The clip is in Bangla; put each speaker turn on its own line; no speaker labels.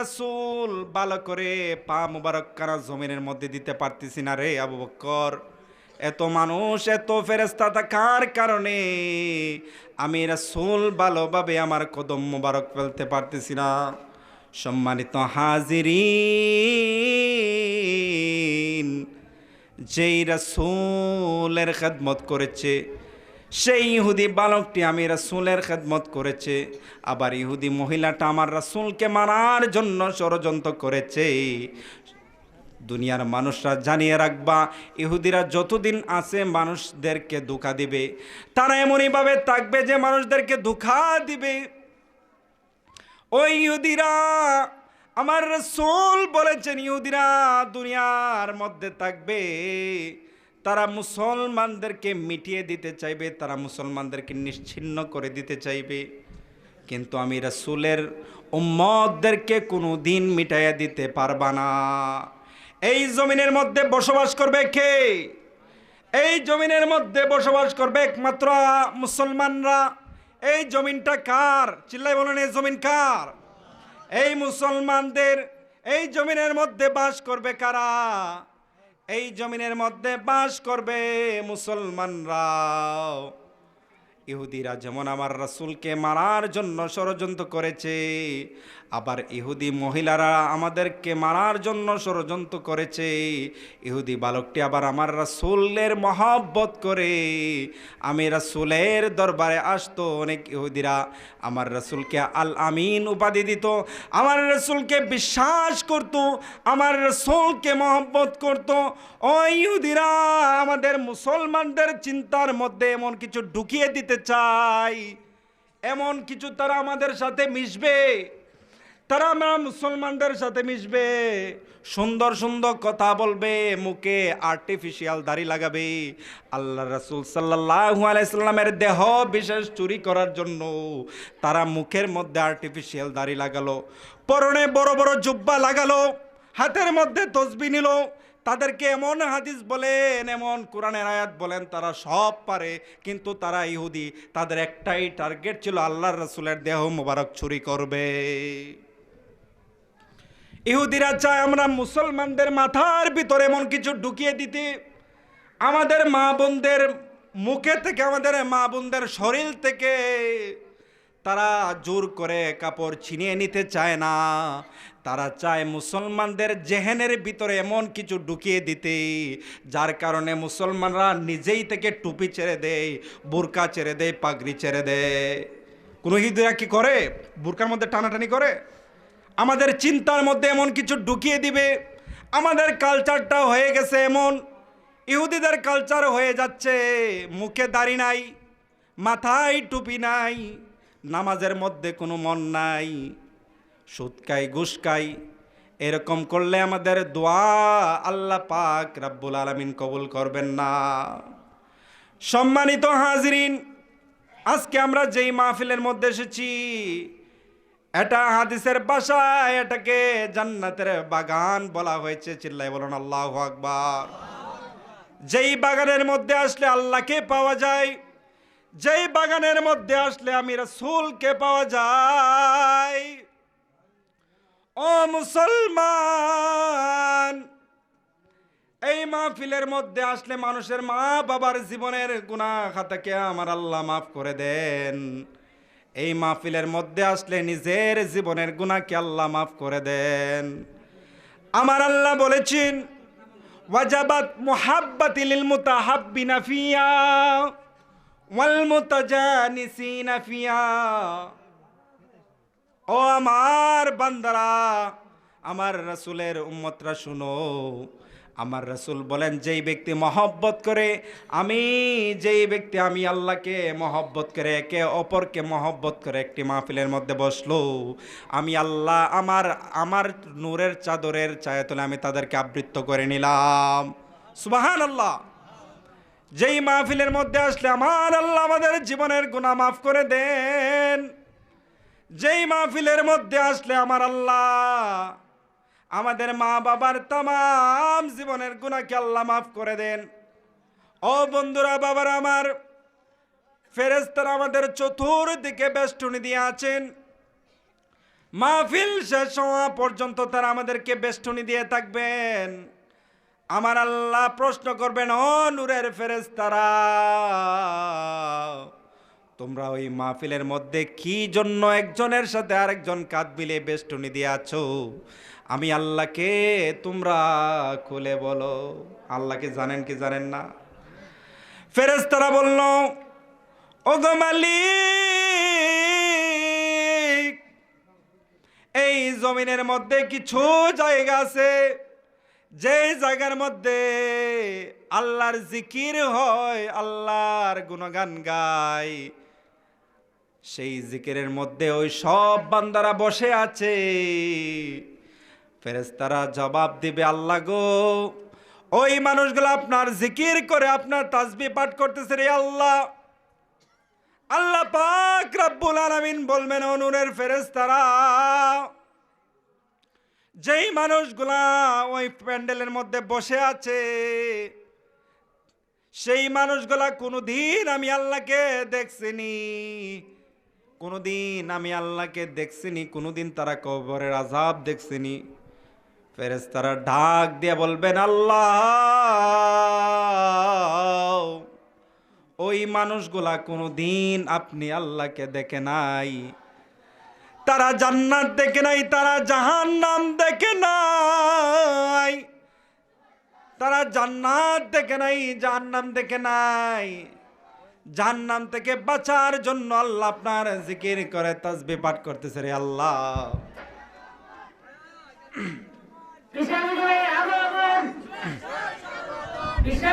রাসূল, ভালো করে পা মুবারক কানা জমিনের মধ্যে দিতে পারতেছি না রে আবু বক্কর। এত মানুষ, এত ফেরেস্তা থাকার কারণে আমি রাসূল ভালোভাবে আমার কদম মুবারক ফেলতে পারতেছি না। সম্মানিত হাজিরিন, যেই রাসূলের খেদমত করেছে সেই ইহুদি বালকটি আমি রাসূলের খেদমত করেছে, আবার ইহুদি মহিলাটা আমার রাসূলকে মানার জন্য ষড়যন্ত্র করেছে। দুনিয়ার মানুষরা জানিয়ে রাখবা, ইহুদিরা যতদিন আছে মানুষদেরকে ধোকা দিবে, তারা এমনইভাবে থাকবে যে মানুষদেরকে ধোকা দিবে। ওই ইহুদিরা, আমার রসুল বলেছেন, ইহুদিরা দুনিয়ার মধ্যে থাকবে। তারা মুসলমানদেরকে মিটিয়ে দিতে চাইবে, তারা মুসলমানদেরকে নিশ্চিন্ন করে দিতে চাইবে। কিন্তু আমি রসুলের উম্মতদেরকে কোনো দিন মিটাইয়া দিতে পারবা না। এই জমিনের মধ্যে বসবাস করবে কে? এই জমিনের মধ্যে বসবাস করবে একমাত্র মুসলমানরা। এই জমিনটা কার? চিল্লাই বলেন, এই জমিন কার? এই মুসলমানদের এই জমিনের মধ্যে বাস করবে কারা? এই জমিনের মধ্যে বাস করবে মুসলমানরা। ইহুদিরা যেমন আমার রাসুলকে মারার জন্য ষড়যন্ত্র করেছে আবার ইহুদি মহিলারা আমাদেরকে মারার জন্য ষড়যন্ত্র করেছে। ইহুদি বালকটি আবার আমার রাসূলের মহব্বত করে। আমি রাসূলের দরবারে আসতো, অনেক ইহুদিরা আমার রাসূলকে আল আমিন উপাধি দিত, আমার রাসূলকে বিশ্বাস করত, আমার রাসূলকে মহব্বত করত। ওই ইহুদিরা, আমাদের মুসলমানদের চিন্তার মধ্যে এমন কিছু ঢুকিয়ে দিতে চায় এমন কিছু তারা আমাদের সাথে মিশবে। তারা আমরা মুসলমানদের সাথে মিশবে, সুন্দর সুন্দর কথা বলবে, মুখে আর্টিফিশিয়াল দাড়ি লাগাবে। আল্লাহ রাসূল সাল্লাল্লাহু আলাইহি সাল্লামের দেহ বিশেষ চুরি করার জন্য তারা মুখের মধ্যে আর্টিফিশিয়াল দাড়ি লাগালো, পরনে বড় বড় জুব্বা লাগালো, হাতের মধ্যে তসবি নিল। তাদেরকে এমন হাদিস বলেন, এমন কোরআনের আয়াত বলেন, তারা সব পারে, কিন্তু তারা ইহুদি, তাদের একটাই টার্গেট ছিল আল্লাহর রসুলের দেহ মোবারক চুরি করবে। ইহুদিরা চায় আমরা মুসলমানদের মাথার ভিতরে এমন কিছু ঢুকিয়ে দিতে। আমাদের মা বোনদের মুখে থেকে, আমাদের মা বোনদের শরীর থেকে তারা জোর করে কাপড় ছিনিয়ে নিতে চায় না। তারা চায় মুসলমানদের জেহেনের ভিতরে এমন কিছু ঢুকিয়ে দিতে, যার কারণে মুসলমানরা নিজেই থেকে টুপি ছেড়ে দেয়, বোরকা ছেড়ে দেয়, পাগড়ি ছেড়ে দেয়। কোনো হিন্দুরা কি করে? বোরকার মধ্যে টানাটানি করে? আমাদের চিন্তার মধ্যে এমন কিছু ঢুকিয়ে দিবে। আমাদের কালচারটা হয়ে গেছে এমন। ইহুদিদের কালচার হয়ে যাচ্ছে, মুখে দাড়ি নাই, মাথায় টুপি নাই, নামাজের মধ্যে কোনো মন নাই, সুদকাই, ঘুষকাই, এরকম করলে আমাদের দোয়া আল্লাহ পাক রাব্বুল আলামিন কবুল করবেন না। সম্মানিত হাজরিন, আজকে আমরা যেই মাহফিলের মধ্যে এসেছি এটা হাদিসের বাসায় এটাকে জান্নাতের বাগান বলা হয়েছে চিল্লাই বলুন আল্লাহ আকবার। যেই বাগানের মধ্যে আসলে আল্লাহকে পাওয়া যায়, যেই বাগানের মধ্যে আসলে আমি রসুলকে পাওয়া যায়, ও মুসলমান, এই মাহফিলের মধ্যে আসলে মানুষের মা বাবার জীবনের গুনাহ খাতাকে আমার আল্লাহ মাফ করে দেন। এই মাহফিলের মধ্যে আসলে নিজের জীবনের গুনাহকে আল্লাহ মাফ করে দেন। আমার আল্লাহ বলেছেন, ওয়াজাবাত মুহাব্বাতি লিল মুতাহাব্বিনা ফিয়া ওয়াল মুতাজানিসিনা ফিয়া ও আমার বান্দারা, আমার রাসূলের উম্মতরা শুনো আমার রাসূল বলেন, যেই ব্যক্তি মহব্বত করে, আমি যেই ব্যক্তি, আমি আল্লাহকে মহব্বত করে, একে অপরকে মহব্বত করে একটি মাহফিলের মধ্যে বসল, আমি আল্লাহ, আমার আমার নূরের চাদরের ছায়াতলে আমি তাদেরকে আবৃত্ত করে নিলাম। সুবাহান আল্লাহ যেই মাহফিলের মধ্যে আসলে আমার আল্লাহ আমাদের জীবনের গুণা মাফ করে দেন। যেই মাহফিলের মধ্যে আসলে আমার আল্লাহ আমাদের মা বাবার তাম জীবনের গুণাকে আল্লাহ মাফ করে দেন। ও বন্ধুরা, বাবার আমার ফেরেস্তারা আমাদের চতুর্দিকে বেষ্টনী দিয়ে আছেন। মাহফিল শেষ হওয়া পর্যন্ত তারা আমাদেরকে বেষ্টনী দিয়ে থাকবেন। আমার আল্লাহ প্রশ্ন করবেন, ও নূরের ফেরেস্তারা তোমরা ওই মাহফিলের মধ্যে কি জন্য একজনের সাথে আরেকজন কাঁধ মিলে বেষ্টনী দিয়ে আছো আমি আল্লাহকে তোমরা খুলে বলো। আল্লাহকে জানেন কি জানেন না? ফেরেস্তারা বলল ও গো মালিক, এই জমিনের মধ্যে কিছু জায়গা আছে। যে জায়গার মধ্যে আল্লাহর জিকির হয়, আল্লাহর গুণগান গায়। সেই জিকিরের মধ্যে ওই সব বান্দারা বসে আছে। ফেরেস্তারা জবাব দিবে, আল্লাহ গো, ওই মানুষগুলো আপনার জিকির করে আপনার তাজবি পাঠ করতেছে রে আল্লাহ। আল্লাহ পাক রাব্বুল আলামিন বলবেন অনুরের ফেরেস্তারা যেই মানুষগুলা ওই প্যান্ডেলের মধ্যে বসে আছে, সেই মানুষগুলা কোনোদিন আমি আল্লাহকে দেখছিনি কোনোদিন আমি আল্লাহকে দেখছিনি, কোনোদিন তারা কবরের আজাব দেখছিনি। ফেরেস্তারা ডাক দিয়ে বলবেন, আল্লাহ, ওই মানুষগুলা কোনোদিন আপনি আল্লাহকে দেখে নাই। তারা জান্নাত দেখে নাই, তারা জাহান্নাম দেখে নাই। তারা জান্নাত দেখে নাই, জাহান্নাম দেখে নাই। জাহান্নাম থেকে বাঁচার জন্য আল্লাহ আপনার জিকির করে তাজবি পাঠ করতেছে রে আল্লাহ।
কৃষ্ণ